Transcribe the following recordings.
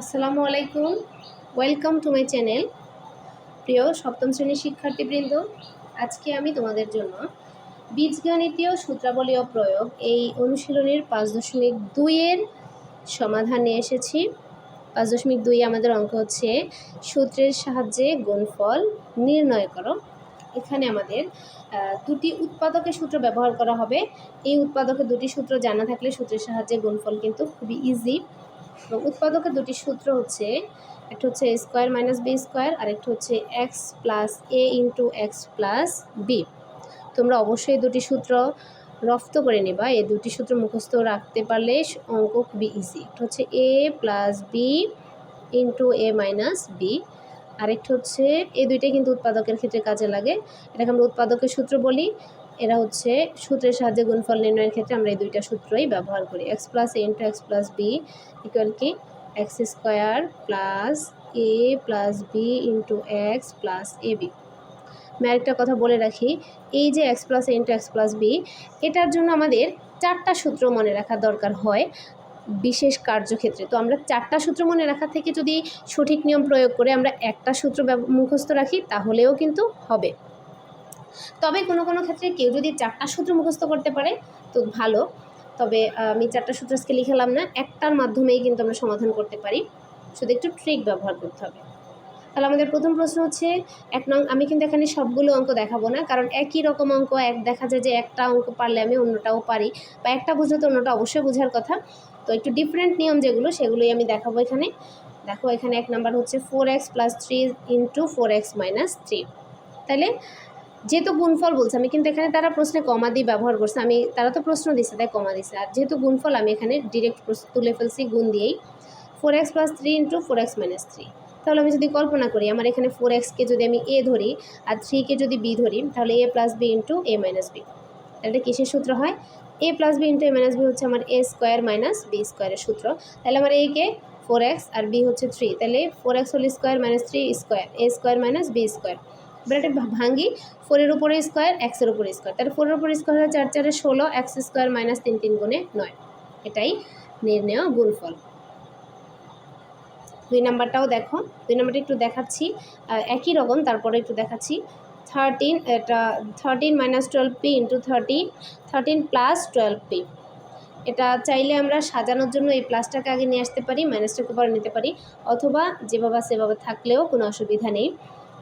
আসসালামু আলাইকুম। Welcome to my channel প্রিয় সপ্তম শ্রেণির শিক্ষার্থীবৃন্দ, আজকে আমি তোমাদের জন্য বীজগণিতীয় সূত্রাবলীয় প্রয়োগ এই অনুশীলনের পাঁচ দশমিক দুইয়ের সমাধান নিয়ে এসেছি। পাঁচ দশমিক দুই আমাদের অঙ্ক হচ্ছে সূত্রের সাহায্যে গুণফল নির্ণয় করো। এখানে আমাদের দুটি উৎপাদকের সূত্র ব্যবহার করা হবে। এই উৎপাদকের দুটি সূত্র জানা থাকলে সূত্রের সাহায্যে গুণফল কিন্তু খুবই ইজি এবং উৎপাদকের দুটি সূত্র হচ্ছে, একটা হচ্ছে স্কোয়ার মাইনাস বি স্কোয়ার আর একটা হচ্ছে X plus A into X plus B তোমরা অবশ্যই দুটি সূত্র রফত করে নেবা। এই দুটি সূত্র মুখস্থ রাখতে পারলে অঙ্ক খুবই ইজি একটা হচ্ছে A plus B into A minus B আরেকটা হচ্ছে, এই দুইটাই কিন্তু উৎপাদকের ক্ষেত্রে কাজে লাগে। এটাকে আমরা উৎপাদকের সূত্র বলি। এরা হচ্ছে সূত্রের সাহায্যে গুণফল নির্ণয়ের ক্ষেত্রে আমরা এই দুইটা সূত্রই ব্যবহার করি। X plus A into X plus B equal কি? X square plus A plus B into X plus A B আমি আরেকটা কথা বলে রাখি, এই যে X plus A into X plus B এটার জন্য আমাদের চারটা সূত্র মনে রাখা দরকার হয় বিশেষ কার্যক্ষেত্রে। তো আমরা চারটা সূত্র মনে রাখা থেকে যদি সঠিক নিয়ম প্রয়োগ করে আমরা একটা সূত্র মুখস্থ রাখি, তাহলেও কিন্তু হবে। তবে কোনো কোনো ক্ষেত্রে কেউ যদি চারটা সূত্র মুখস্থ করতে পারে, তো ভালো। তবে আমি চারটা সূত্র আজকে লিখালাম না, একটার মাধ্যমেই কিন্তু আমরা সমাধান করতে পারি। শুধু একটু ট্রিক ব্যবহার করতে হবে। তাহলে আমাদের প্রথম প্রশ্ন হচ্ছে, এক নং, আমি কিন্তু এখানে সবগুলো অঙ্ক দেখাবো না, কারণ একই রকম অঙ্ক, এক দেখা যায় যে একটা অঙ্ক পারলে আমি অন্যটাও পারি। বা একটা বুঝলে তো অন্যটা অবশ্যই বোঝার কথা। তো একটু ডিফারেন্ট নিয়ম যেগুলো, সেগুলোই আমি দেখাবো এখানে। দেখো, এখানে এক নাম্বার হচ্ছে four X plus three into four X minus three তাহলে যেহেতু গুণফল বলছে, আমি কিন্তু এখানে তারা প্রশ্নে কমা দিয়ে ব্যবহার করছে, আমি, তারা তো প্রশ্ন দিচ্ছে তাই কমা দিচ্ছে আর যেহেতু গুণফল, আমি এখানে ডিরেক্ট তুলে ফেলছি, গুণ দিয়েই। Four X plus three into four X minus three তাহলে আমি যদি কল্পনা করি, আমার এখানে ফোর এক্সকে যদি আমি এ ধরি, আর থ্রিকে যদি বি ধরি, তাহলে A plus B into A minus B তাহলে কিসের সূত্র হয়? A plus B into A minus B হচ্ছে আমার এ স্কোয়ার মাইনাস বি স্কোয়ারের সূত্র। তাহলে আমার এ কে ফোর এক্স আর বি হচ্ছে থ্রি তাহলে ফোর এক্স হল square minus three square A square minus B square এটা ভাঙি ফোরের উপরে স্কোয়ার এক্সের উপরে স্কোয়ার তাহলে ফোরের উপরে স্কোয়ার হলে চার চারে ষোলো এক্স স্কোয়ার মাইনাস তিন তিন গুণে নয়। এটাই নির্ণয় গুণফল। দুই নাম্বারটাও দেখো। দুই নাম্বারটা একটু দেখাচ্ছি। একই রকম, তারপরে একটু দেখাচ্ছি। থার্টিন এটা thirteen minus twelve P into thirty thirteen plus twelve P এটা চাইলে আমরা সাজানোর জন্য এই প্লাসটাকে আগে নিয়ে আসতে পারি মাইনাসটাকে পরে নিতে পারি। অথবা যেভাবে সেভাবে থাকলেও কোনো অসুবিধা নেই।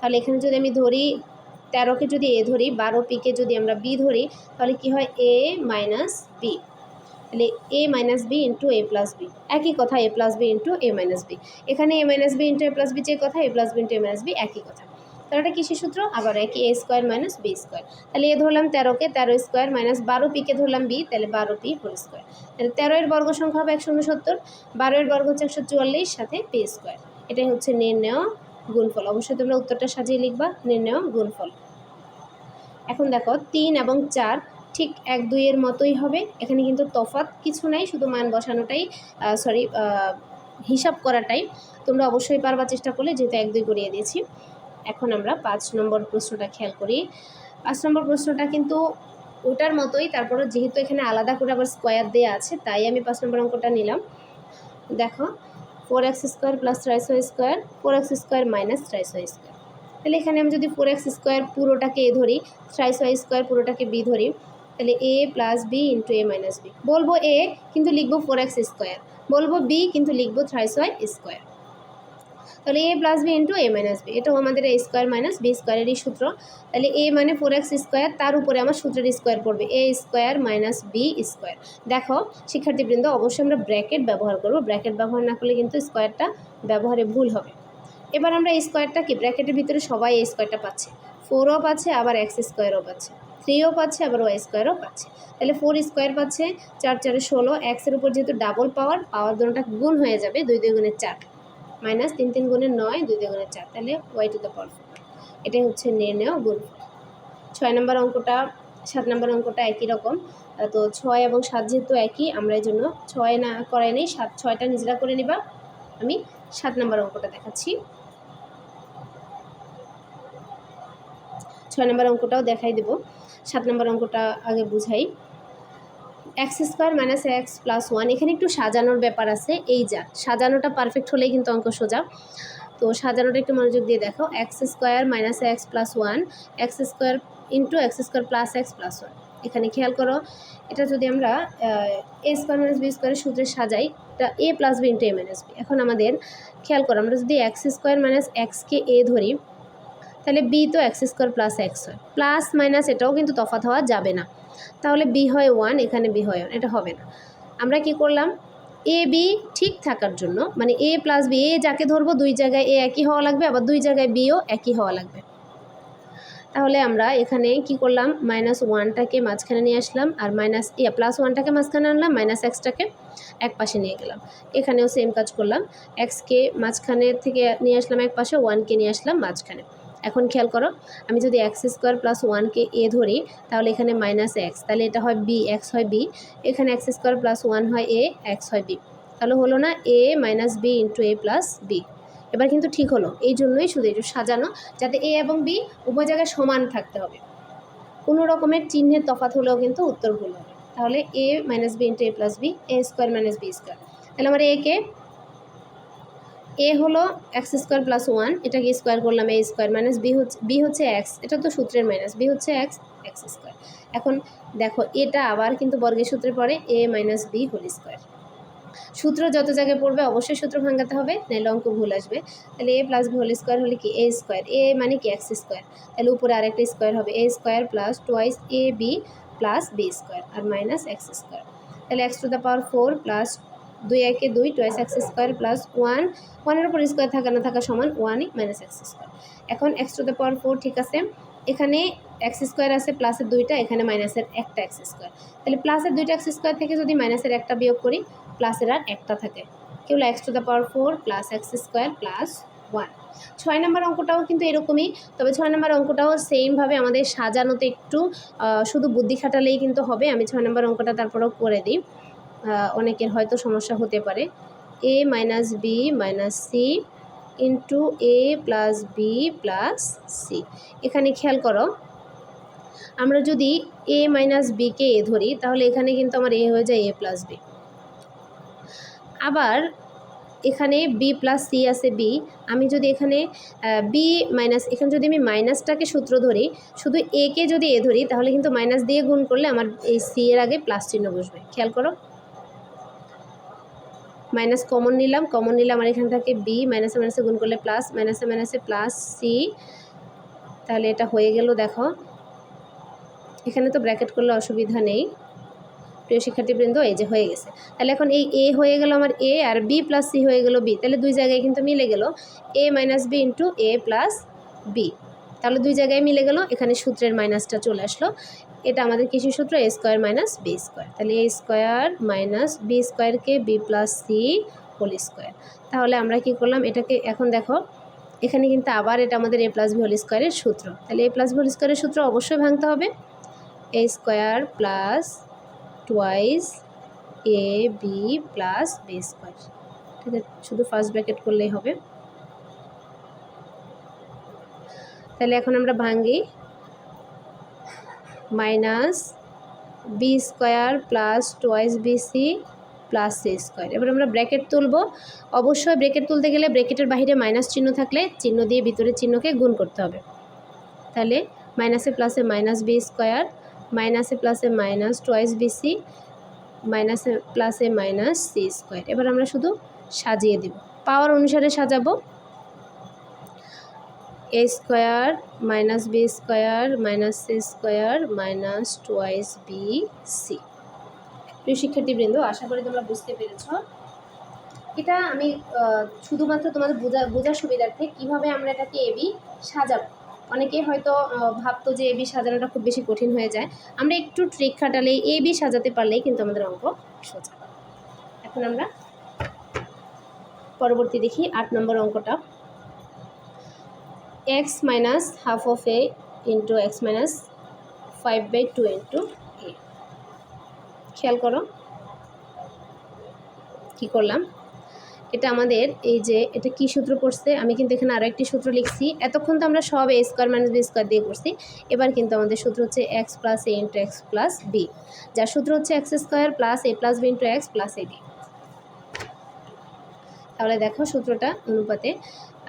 তাহলে এখানে যদি আমি ধরি তেরোকে যদি এ ধরি, বারো পিকে যদি আমরা বি ধরি, তাহলে কি হয়? A minus B. তাহলে A minus B into A plus B. একই কথা, A plus B into A minus B. এখানে A minus B into A plus B যে কথা, A plus B into A minus B একই কথা। তাহলে এটা কিসের সূত্র? আবার একই A square minus B square. তাহলে এ ধরলাম তেরোকে, তেরো স্কোয়ার মাইনাস বারো পিকে ধরলাম বি, তাহলে বারো পি হোল স্কোয়ার। তাহলে তেরো এর বর্গ সংখ্যা হবে একশো উনসত্তর বারো এর বর্গ হচ্ছে একশো চুয়াল্লিশ, সাথে পি স্কোয়ার। এটাই হচ্ছে নির্ণয় গুণফল। অবশ্যই তোমরা উত্তরটা সাজিয়ে লিখবা নির্ণয় গুণফল। এখন দেখো, তিন এবং চার ঠিক এক দুইয়ের মতোই হবে। এখানে কিন্তু তফাৎ কিছু নাই, শুধু মান বসানোটাই সরি হিসাব করাটাই। তোমরা অবশ্যই পারবার চেষ্টা করলে, যেহেতু এক দুই করিয়ে দিয়েছি। এখন আমরা পাঁচ নম্বর প্রশ্নটা খেয়াল করি। পাঁচ নম্বর প্রশ্নটা কিন্তু ওটার মতোই তারপরে যেহেতু এখানে আলাদা করে আবার স্কোয়ার দেওয়া আছে, তাই আমি পাঁচ নম্বর অঙ্কটা নিলাম। দেখো four x square plus thrice y square four x square minus thrice y square তাহলে এখানে আমি যদি ফোর এক্স স্কোয়ার পুরোটাকে এ ধরি ওয়াই স্কোয়ার পুরোটাকে বি ধরি, তাহলে A plus B into A minus B বলব এ কিন্তু লিখব ফোর এক্স স্কোয়ার বলব বি কিন্তু লিখব থ্রাইস ওয়াই স্কোয়ার তাহলে A plus B into A minus B এটাও আমাদের এ স্কোয়ার মাইনাস বি স্কোয়ারেরই সূত্র। তাহলে এ মানে ফোর এক্স স্কোয়ার তার উপরে আমার সূত্রের স্কোয়ার পড়বে A square minus B square দেখো, শিক্ষার্থীবৃন্দ, অবশ্যই আমরা ব্র্যাকেট ব্যবহার করব ব্র্যাকেট ব্যবহার না করলে কিন্তু স্কোয়ারটা ব্যবহারে ভুল হবে। এবার আমরা স্কোয়ারটা কি ব্র্যাকেটের ভিতরে সবাই এই স্কোয়ারটা পাচ্ছে। ফোরও পাচ্ছে, আবার এক্স স্কোয়ারও পাচ্ছে। থ্রিও পাচ্ছে, আবার ওয়াই স্কোয়ারও পাচ্ছে। তাহলে ফোর স্কোয়ার পাচ্ছে, চার, চারে ষোলো এক্সের উপর যেহেতু ডাবল পাওয়ার পাওয়ার দুটোটা গুণ হয়ে যাবে, দুই দুই গুণের চার। মাইনাস তিন তিন গুণের নয়, দুই দুই গুণের চার, তাহলে ওয়াই টু দ্য পাওয়ার এটাই হচ্ছে নির্ণয় গুণ ছয় নম্বর অঙ্কটা, সাত নম্বর অঙ্কটা একই রকম। তো ছয় এবং সাত যেহেতু একই, আমরা এই জন্য ছয় না করাই নেই, সাত, ছয়টা নিজেরা করে নিবা। আমি সাত নম্বর অঙ্কটা দেখাচ্ছি। ছয় নম্বর অঙ্কটাও দেখাই দেব। সাত নম্বর অঙ্কটা আগে বুঝাই। X square minus X plus one, এখানে একটু সাজানোর ব্যাপার আছে। এই যা, সাজানোটা পারফেক্ট হলেই কিন্তু অঙ্ক সোজা। তো সাজানোটা একটু মনোযোগ দিয়ে দেখো, X square minus X plus one, X square into X square plus X plus one. এখানে খেয়াল করো, এটা যদি আমরা এ স্কোয়ার মাইনাস বি স্কোয়ারের সূত্রে সাজাই, এটা A plus B into A minus B. এখন আমাদের খেয়াল করো, আমরা যদি এক্স স্কোয়ার মাইনাস এক্সকে এ ধরি, তাহলে বি তো এক্স স্কোয়ার প্লাস এক্স হয়। প্লাস মাইনাস এটাও কিন্তু তফাৎ হওয়া যাবে না। তাহলে বি হয় ওয়ান এখানে বি হয় ওয়ান এটা হবে না। আমরা কি করলাম? এ বি ঠিক থাকার জন্য মানে এ প্লাস বি এ যাকে ধরবো, দুই জায়গায় এ একই হওয়া লাগবে, আবার দুই জায়গায় বিও একই হওয়া লাগবে। তাহলে আমরা এখানে কি করলাম? মাইনাস ওয়ানটাকে মাঝখানে নিয়ে আসলাম, আর মাইনাস ইয়া প্লাস ওয়ানটাকে মাঝখানে আনলাম মাইনাস এক্সটাকে এক পাশে নিয়ে গেলাম। এখানেও সেম কাজ করলাম এক্সকে মাঝখানে থেকে নিয়ে আসলাম এক পাশে ওয়ানকে নিয়ে আসলাম মাঝখানে। এখন খেয়াল করো, আমি যদি এক্স স্কোয়ার প্লাস ওয়ানকে এ ধরি, তাহলে এখানে মাইনাস এক্স তাহলে এটা হয় বি এক্স হয় বি এখানে এক্স স্কোয়ার প্লাস ওয়ান হয় এ এক্স হয় বি তাহলে হলো না A minus B into A plus B এবার কিন্তু ঠিক হলো, এই জন্যই শুধু একটু সাজানো, যাতে এ এবং বি উভয় জায়গায় সমান থাকতে হবে। কোনো রকমের চিহ্নের তফাৎ হলেও কিন্তু উত্তর ভুল হবে, তাহলে A minus B into A plus B A square minus B square তাহলে আমার একে এ হলো এক্স স্কোয়ার প্লাস ওয়ান, এটাকে স্কোয়ার করলাম এ স্কোয়ার মাইনাস বি হচ্ছে বি হচ্ছে এক্স, এটা তো সূত্রের মাইনাস, বি হচ্ছে এক্স এক্স স্কোয়ার। এখন দেখো, এটা আবার কিন্তু বর্গের সূত্রে পড়ে A minus B whole square. সূত্র যত জায়গায় পড়বে, অবশ্যই সূত্র ভাঙাতে হবে, নাহলে অঙ্ক ভুল আসবে। তাহলে A plus B whole square হলে কি? এ স্কোয়ার এ মানে কি? এক্স স্কোয়ার তাহলে উপরে আরেকটা স্কোয়ার হবে A square plus twice A B plus B square R minus X square তাহলে X to the power four plus দুই একে দুই twice X square plus one. ওয়ানের উপর স্কোয়ার থাকা না থাকা সমান ওয়ানই মাইনাস এক্স স্কোয়ার। এখন X to the power four, ঠিক আছে? এখানে এক্স স্কোয়ার আছে, প্লাসের দুইটা, এখানে মাইনাসের একটা এক্স স্কোয়ার। তাহলে প্লাসের দুইটা এক্স স্কোয়ার থেকে যদি মাইনাসের একটা বিয়োগ করি, প্লাসের আর একটা থাকে। কি হলো? X to the power four plus X square plus one. ছয় নম্বর অঙ্কটাও কিন্তু এরকমই, তবে ছয় নম্বর অঙ্কটাও সেমভাবে আমাদের সাজানোতে একটু শুধু বুদ্ধি খাটালেই কিন্তু হবে। আমি ছয় নম্বর অঙ্কটা তারপরেও করে দিই। অনেকের হয়তো সমস্যা হতে পারে। A minus B minus C into A plus B plus C. এখানে খেয়াল করো, আমরা যদি এ মাইনাস বিকে এ ধরি, তাহলে এখানে কিন্তু আমার এ হয়ে যায় এ প্লাস বি। আবার এখানে বি প্লাস সি আছে বি, আমি যদি এখানে বি মাইনাস, এখানে যদি আমি মাইনাসটাকে সূত্র ধরি, শুধু এ কে যদি এ ধরি, তাহলে কিন্তু মাইনাস দিয়ে গুণ করলে আমার এই সি এর আগে প্লাস চিহ্ন বসবে। খেয়াল করো। মাইনাস কমন নিলাম কমন নিলাম আর এখানে থাকে বি মাইনাসে মাইনাসে গুণ করলে প্লাস মাইনাসে মাইনাসে প্লাস সি তাহলে এটা হয়ে গেল, দেখো। এখানে তো ব্র্যাকেট করলে অসুবিধা নেই। প্রিয় শিক্ষার্থীবৃন্দ, এই যে হয়ে গেছে। তাহলে এখন এই এ হয়ে গেল আমার এ আর বি প্লাস সি হয়ে গেল বি তাহলে দুই জায়গায় কিন্তু মিলে গেল A minus B into A plus B তাহলে দুই জায়গায় মিলে গেল, এখানে সূত্রের মাইনাসটা চলে আসলো। এটা আমাদের কিছু সূত্র A square minus B square তাহলে এ স্কোয়ার মাইনাস বি স্কোয়ারকে B plus C whole square তাহলে আমরা কি করলাম, এটাকে এখন দেখো, এখানে কিন্তু আবার এটা আমাদের এ প্লাস বি হোল স্কোয়ারের সূত্র। তাহলে এ প্লাস বি হোল স্কোয়ারের সূত্র অবশ্যই ভাঙতে হবে। A square plus twice A B plus B square ঠিক আছে, শুধু ফার্স্ট ব্র্যাকেট করলেই হবে। তাহলে এখন আমরা ভাঙি। Minus B square plus twice B C plus C square. এবার আমরা ব্র্যাকেট তুলব। অবশ্যই ব্র্যাকেট তুলতে গেলে ব্র্যাকেটের বাইরে মাইনাস চিহ্ন থাকলে চিহ্ন দিয়ে ভিতরের চিহ্নকে গুণ করতে হবে। তাহলে মাইনাসে প্লাসে মাইনাস বি স্কোয়ার, মাইনাসে প্লাসে মাইনাস টোয়াইস বিসি মাইনাসে প্লাসে মাইনাস সি স্কোয়ার। এবার আমরা শুধু সাজিয়ে দেব। পাওয়ার অনুসারে সাজাবো। A square minus B square minus C square minus twice B C প্রিয় শিক্ষার্থীবৃন্দ, আশা করি তোমরা বুঝতে পেরেছ। এটা আমি শুধুমাত্র তোমাদের বোঝা, বোঝার সুবিধার্থে কীভাবে আমরা এটাকে এবি সাজাবো। অনেকে হয়তো ভাবতো যে এবি সাজানোটা খুব বেশি কঠিন হয়ে যায়। আমরা একটু ট্রিক খাটালেই এবি সাজাতে পারলেই কিন্তু আমাদের অঙ্ক সোজা। এখন আমরা পরবর্তী দেখি আট নম্বর অঙ্কটা। X minus half of A into X minus five by two into A খেয়াল করো। কী করলাম? এটা আমাদের এই যে, এটা কি সূত্র পড়ছে? আমি কিন্তু এখানে আরও একটি সূত্র লিখছি। এতক্ষণ তো আমরা সব A square minus B square দিয়ে করছি। এবার কিন্তু আমাদের সূত্র হচ্ছে X plus A into X plus B যার সূত্র হচ্ছে X square plus A plus B into X plus A B তাহলে দেখো সূত্রটা অনুপাতে।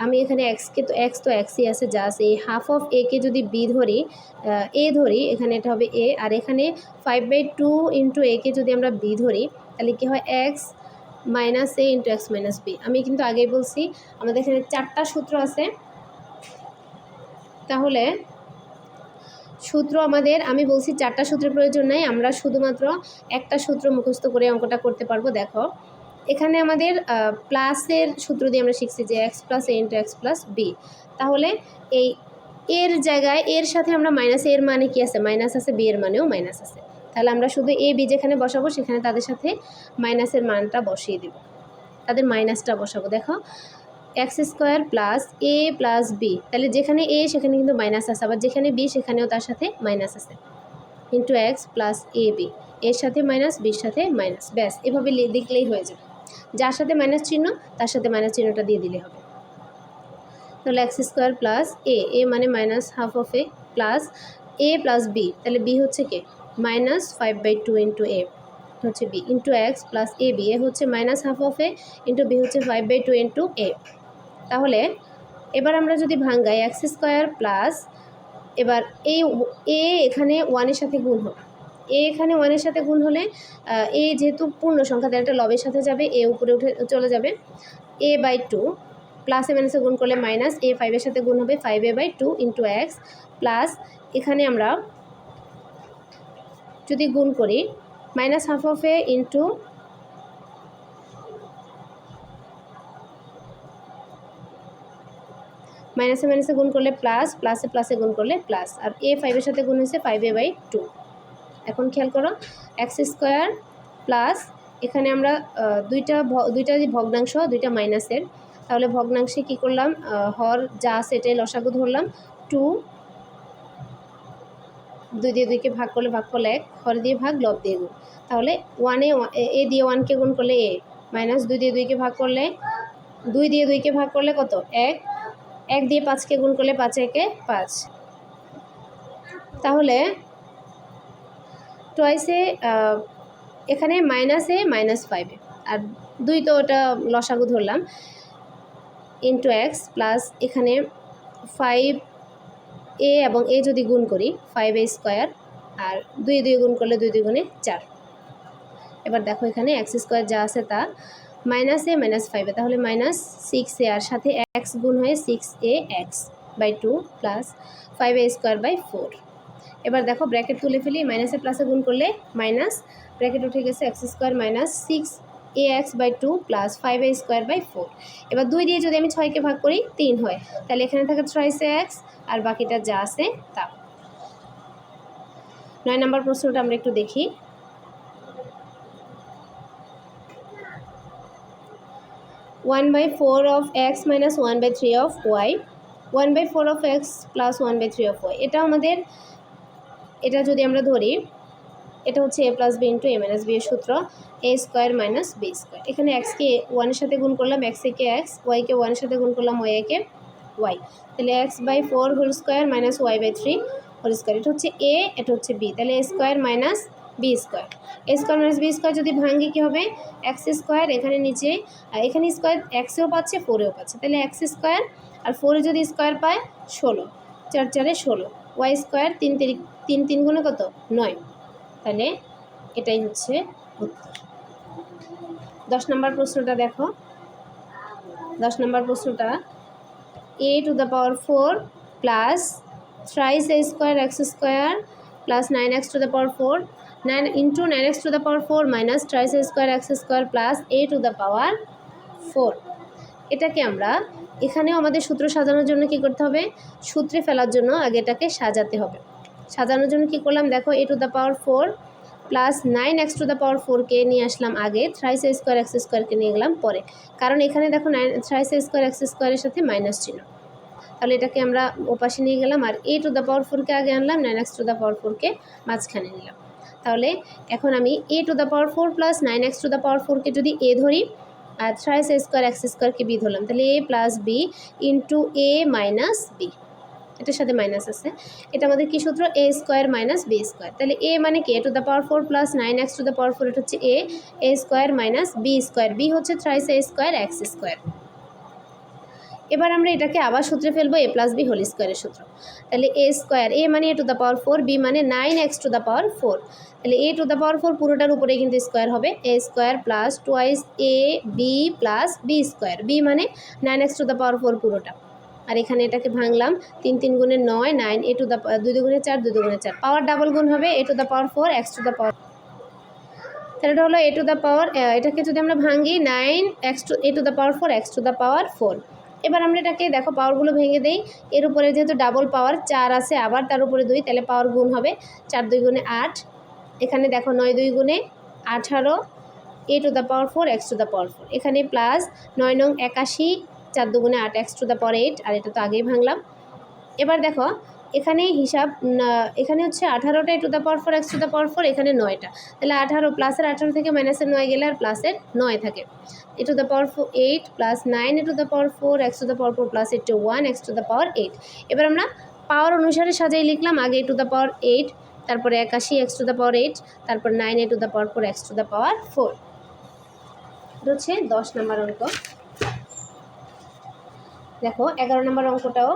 আমি এখানে এক্সকে তো এক্স তো এক্সই আছে, যা আছে। এই হাফ অফ একে যদি বি ধরি এ ধরি, এখানে এটা হবে এ আর এখানে ফাইভ বাই টু ইন্টু একে যদি আমরা বি ধরি, তাহলে কী হয়? X minus A into X minus B আমি কিন্তু আগেই বলছি, আমাদের এখানে চারটা সূত্র আছে। তাহলে সূত্র আমাদের, আমি বলছি চারটা সূত্রের প্রয়োজন নাই, আমরা শুধুমাত্র একটা সূত্র মুখস্থ করে অঙ্কটা করতে পারব, দেখো। এখানে আমাদের প্লাসের সূত্র দিয়ে আমরা শিখছি যে X plus A into X plus B. তাহলে এই এর জায়গায় এর সাথে আমরা মাইনাস এর মানে কি আছে? মাইনাস আছে, বি এর মানেও মাইনাস আছে। তাহলে আমরা শুধু এ, বি যেখানে বসাবো, সেখানে তাদের সাথে মাইনাসের মানটা বসিয়ে দেব। তাদের মাইনাসটা বসাবো। দেখো, X square plus A plus B. তাহলে যেখানে এ, সেখানে কিন্তু মাইনাস আছে। আবার যেখানে বি, সেখানেও তার সাথে মাইনাস আছে। Into X plus A B. এর সাথে মাইনাস, বির সাথে মাইনাস। ব্যাস, এভাবে লিখলেই হয়ে যাবে। যার সাথে মাইনাস চিহ্ন, তার সাথে মাইনাস চিহ্নটা দিয়ে দিলে হবে। তাহলে X square plus A A মানে minus half of A plus A plus B তাহলে বি হচ্ছে কে? Minus five by two into A হচ্ছে B into X plus A B A হচ্ছে minus half of A into B হচ্ছে five by two into A তাহলে এবার আমরা যদি ভাঙ্গাই x square plus এবার এই এ এখানে ওয়ানের সাথে গুণ হবে। এ এখানে ওয়ানের সাথে গুণ হলে এ যেহেতু পূর্ণ সংখ্যা একটা লবের সাথে যাবে এ উপরে উঠে চলে যাবে। এ বাই টু প্লাসে মাইনাসে গুণ করলে মাইনাস এ ফাইভের সাথে গুণ হবে five A by two into X plus এখানে আমরা যদি গুণ করি minus half of A into মাইনাসে মাইনাসে গুণ করলে প্লাস প্লাসে প্লাসে গুণ করলে প্লাস আর এ ফাইভের সাথে গুণ হয়েছে ফাইভ এ বাই টু এখন খেয়াল করো এক্স স্কোয়ার প্লাস এখানে আমরা দুইটা দুইটা যে ভগ্নাংশ, দুইটা মাইনাসের তাহলে ভগ্নাংশে কি করলাম? হর যা এটাই লসাগু ধরলাম টু দুই দিয়ে দুইকে ভাগ করলে ভাগ করলে এক, হর দিয়ে ভাগ লব দিয়ে গুণ। তাহলে ওয়ানে এ দিয়ে ওয়ানকে গুণ করলে এ মাইনাস দুই দিয়ে দুইকে ভাগ করলে, দুই দিয়ে দুইকে ভাগ করলে কত? এক এক দিয়ে পাঁচকে গুণ করলে পাঁচ, একে পাঁচ। তাহলে টয়েসে এখানে মাইনাসে মাইনাস ফাইভে আর দুই তো ওটা লসাগু ধরলাম। ইন্টু এক্স প্লাস এখানে ফাইভ এ এবং এ যদি গুণ করি ফাইভ এ স্কোয়ার আর দুই দুই গুণ করলে দুই দুই গুণে চার। এবার দেখো এখানে এক্স স্কোয়ার যা আছে তা মাইনাস এ মাইনাস ফাইভে তাহলে মাইনাস সিক্স এ, আর সাথে এক্স গুণ হয়ে six A X by two plus five A square by four এবার দেখো ব্র্যাকেট তুলে ফেলি মাইনাসে প্লাসে গুণ করলে মাইনাস ব্র্যাকেট উঠে গেছে X square minus six A X by two plus five A square by four এবার দুই দিয়ে যদি আমি ছয়কে ভাগ করি, তিন হয়। তাহলে এখানে থাকে ছয় সে এক্স আর বাকিটা যা আছে তা। নয় নম্বর প্রশ্নটা আমরা একটু দেখি। One by four of X minus one by three of Y one by four of X plus one by three of Y এটা আমাদের এটা যদি আমরা ধরি, এটা হচ্ছে A plus B into A minus B এর সূত্র A square minus B square এখানে এক্সকে ওয়ানের সাথে গুণ করলাম এক্স একে এক্স ওয়াইকে ওয়ানের সাথে গুণ করলাম ওয়াই একে ওয়াই তাহলে X by four whole square minus Y by three whole square এটা হচ্ছে এ এটা হচ্ছে বি তাহলে A square minus B square A square minus B square যদি ভাঙি কী হবে? এক্স স্কোয়ার এখানে নিচে এখানে স্কোয়ার এক্সেও পাচ্ছে ফোরেও পাচ্ছে। তাহলে এক্স স্কোয়ার আর ফোরে যদি স্কোয়ার পায়, ষোলো। চার চারে ষোলো। ওয়াই স্কোয়ার তিন তিন তিন তিন গুণে কত? নয়। তাহলে এটাই হচ্ছে উত্তর। দশ নম্বর প্রশ্নটা দেখো। দশ নম্বর প্রশ্নটা A to the power four plus thrice A square X square plus nine X to the power four nine into nine X to the power four minus thrice A square X square plus A to the power four এটাকে আমরা এখানেও আমাদের সূত্র সাজানোর জন্য কি করতে হবে? সূত্রে ফেলার জন্য আগে এটাকে সাজাতে হবে। সাজানোর জন্য কি করলাম? দেখো A to the power four plus nine X to the power ফোরকে নিয়ে আসলাম আগে। থ্রাইস স্কোয়ার এক্স স্কোয়ারকে নিয়ে গেলাম পরে। কারণ এখানে দেখো নাইন থ্রাইস স্কোয়ার এক্স স্কোয়ারের সাথে মাইনাস ছিল। তাহলে এটাকে আমরা ওপাশে নিয়ে গেলাম আর এ টু দ্য পাওয়ার ফোরকে আগে আনলাম nine x to the power ফোরকে মাঝখানে নিলাম। তাহলে এখন আমি a to the power four plus nine x to the power ফোরকে যদি এ ধরি আর থ্রাইস স্কোয়ার এক্স স্কোয়ারকে বি ধরলাম, তাহলে a plus b into a minus b এটার সাথে মাইনাস আছে। এটা আমাদের কী সূত্র? A square minus b square তাহলে এ মানে কি? A to the power four plus nine x to the power four এটা হচ্ছে a a square minus b square b হচ্ছে thrice a square x square এবার আমরা এটাকে আবার সূত্রে ফেলব এ প্লাস বি হোল স্কোয়ারের সূত্র। তাহলে এ স্কোয়ার এ মানে a to the power four b মানে nine x to the power four তাহলে a to the power four পুরোটার উপরে কিন্তু স্কোয়ার হবে। A square plus twice a b plus b square b মানে nine x to the power four পুরোটা। আর এখানে এটাকে ভাঙলাম তিন তিন গুণে নয় নাইন এ টু দ্য দুই দুগুণে চার, দুই দুগুণে চার। পাওয়ার ডাবল গুণ হবে a to the power four x to the power তাহলে এটা হলো এ টু দ্য পাওয়ার এটাকে যদি আমরা ভাঙি nine x to a to the power four x to the power four এবার আমরা এটাকে দেখো পাওয়ারগুলো ভেঙে দেই, এর উপরে যেহেতু ডাবল পাওয়ার চার আছে আবার, তার উপরে দুই, তাহলে পাওয়ার গুণ হবে চার দুই গুণে আট। এখানে দেখো নয় দুই গুণে আঠারো a to the power four x to the power four এখানে প্লাস নয় নং একাশি চার দুগুণে আট x to the power eight আর এটা তো আগেই ভাঙলাম এবার দেখো এখানে হিসাব এখানে হচ্ছে আঠারোটা to the power four x to the power four এখানে নয়টা তাহলে আঠারো প্লাসের আঠারো থেকে মাইনাসের নয় গেলে আর প্লাসের নয় থাকে a to the power four eight plus nine a to the power four x to the power four plus eight two one x to the power eight এবার আমরা পাওয়ার অনুসারে সাজাই লিখলাম আগে a to the power eight তারপরে একাশি x to the power eight তারপর nine a to the power four x to the power four হচ্ছে দশ নম্বর অঙ্ক দেখো, এগারো নম্বর অঙ্কটাও।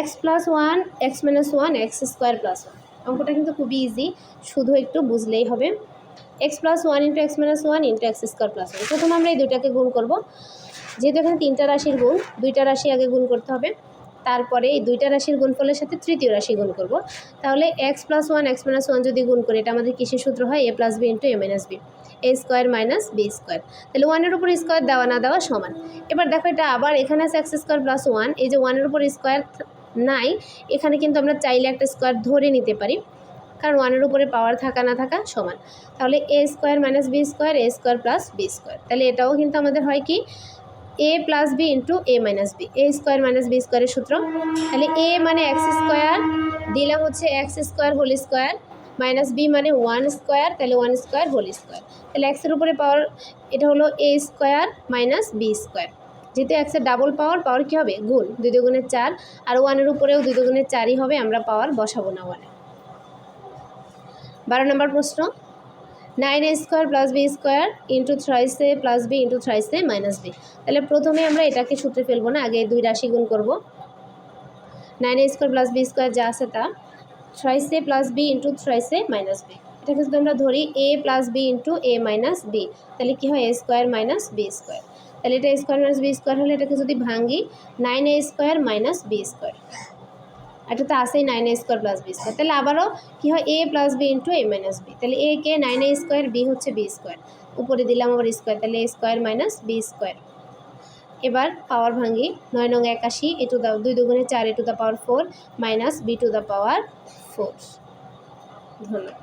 X plus one x minus one x square plus one অঙ্কটা কিন্তু খুবই ইজি শুধু একটু বুঝলেই হবে। X plus one into x minus one into x square plus one প্রথমে আমরা এই দুইটাকে গুণ করব। যেহেতু এখানে তিনটা রাশির গুণ, দুইটা রাশি আগে গুণ করতে হবে। তারপরে এই দুইটা রাশির গুণফলের সাথে তৃতীয় রাশি গুণ করব। তাহলে x plus one x minus one যদি গুণ করি, এটা আমাদের কিসের সূত্র হয়? A plus b into a minus b a square minus b square তাহলে ওয়ানের উপর স্কোয়ার দেওয়া না দেওয়া সমান। এবার দেখো এটা আবার এখানে আছে এক্স স্কোয়ার প্লাস ওয়ান এই যে ওয়ানের উপর স্কোয়ার নাই, এখানে কিন্তু আমরা চাইলে একটা স্কোয়ার ধরে নিতে পারি। কারণ ওয়ানের উপরে পাওয়ার থাকা না থাকা সমান। তাহলে a square minus b square a square plus b square তাহলে এটাও কিন্তু আমাদের হয় কি? A plus b into a minus b a square minus b স্কোয়ারের সূত্র। তাহলে এ মানে এক্স স্কোয়ার দিলাম হচ্ছে x square whole square minus b মানে ওয়ান স্কোয়ার তাহলে ওয়ান স্কোয়ার হোল স্কোয়ার তাহলে এক্সের উপরে পাওয়ার এটা হলো a square minus b square যেহেতু এক্সের ডাবল পাওয়ার পাওয়ার কী হবে? গুণ, দুই দুগুণের চার, আর ওয়ানের উপরেও দুই দুগুণের চারই হবে, আমরা পাওয়ার বসাবো না ওয়ানে বারো নম্বর প্রশ্ন nine a square plus b square into thrice a plus b into thrice minus b তাহলে প্রথমে আমরা এটাকে সূত্রে ফেলব না, আগে দুই রাশি গুণ করব। Nine a square plus b square যা আছে তা। Thrice a plus b into thrice a minus b এটাকে যদি আমরা ধরি a plus b into a minus b তাহলে কী হয়? A square minus b square তাহলে এটা স্কোয়ার মাইনাস বি স্কোয়ার হলে এটাকে যদি ভাঙি nine a square minus b square এটা তো আসেই nine a square plus b square তাহলে আবারও কী হয়? A plus b into a minus b তাহলে এ কে নাইন এ স্কোয়ার বি হচ্ছে বি স্কোয়ার উপরে দিলাম আবার স্কোয়ার তাহলে a square minus b square এবার পাওয়ার ভাঙি, নয় নং একাশি এ টু দ্য দুই দুগুণে চার a to the power four minus b to the power four ধন্যবাদ।